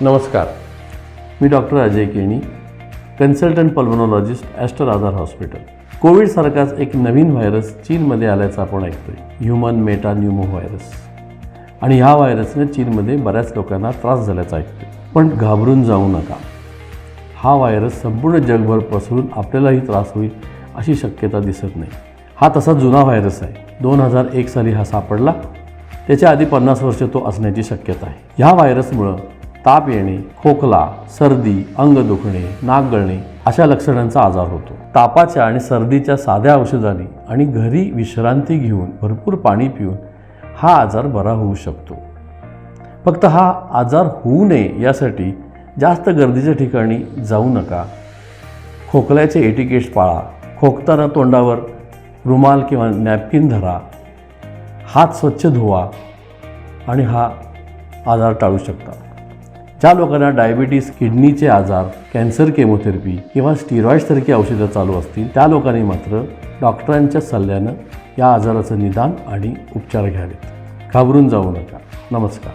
नमस्कार. मी doctor Ajay Keni consultant pulmonologist Aster Aadhar hospital. कोविडसारखाच एक नवीन व्हायरस चीनमध्ये आल्याचं आपण ऐकतो आहे ह्युमन मेटा न्यूमो व्हायरस आणि ह्या व्हायरसने चीनमध्ये बऱ्याच लोकांना त्रास झाल्याचं ऐकतो पण घाबरून जाऊ नका. हा व्हायरस संपूर्ण जगभर पसरून आपल्यालाही त्रास होईल अशी शक्यता दिसत नाही. हा तसा जुना व्हायरस आहे. दोन हजार एक साली हा सापडला. त्याच्या आधी पन्नास वर्ष तो असण्याची शक्यता आहे. ह्या व्हायरसमुळं ताप येणे खोकला सर्दी अंग दुखणे नाक गळणे अशा लक्षणांचा आजार होतो. तापाच्या आणि सर्दीच्या साध्या औषधांनी आणि घरी विश्रांती घेऊन भरपूर पाणी पिऊन हा आजार बरा होऊ शकतो. फक्त हा आजार होऊ नये यासाठी जास्त गर्दीच्या ठिकाणी जाऊ नका. खोकल्याचे एटिकेट्स पाळा. खोकताना तोंडावर रुमाल किंवा नॅपकिन धरा. हात स्वच्छ धुवा आणि हा आजार टाळू शकता. ज्या लोकांना डायबिटीस किडनीचे आजार कॅन्सर केमोथेरपी किंवा स्टिरॉइड्ससारखी औषधं चालू असतील त्या लोकांनी मात्र डॉक्टरांच्या सल्ल्यानं या आजाराचं निदान आणि उपचार घ्यावेत. घाबरून जाऊ नका. नमस्कार.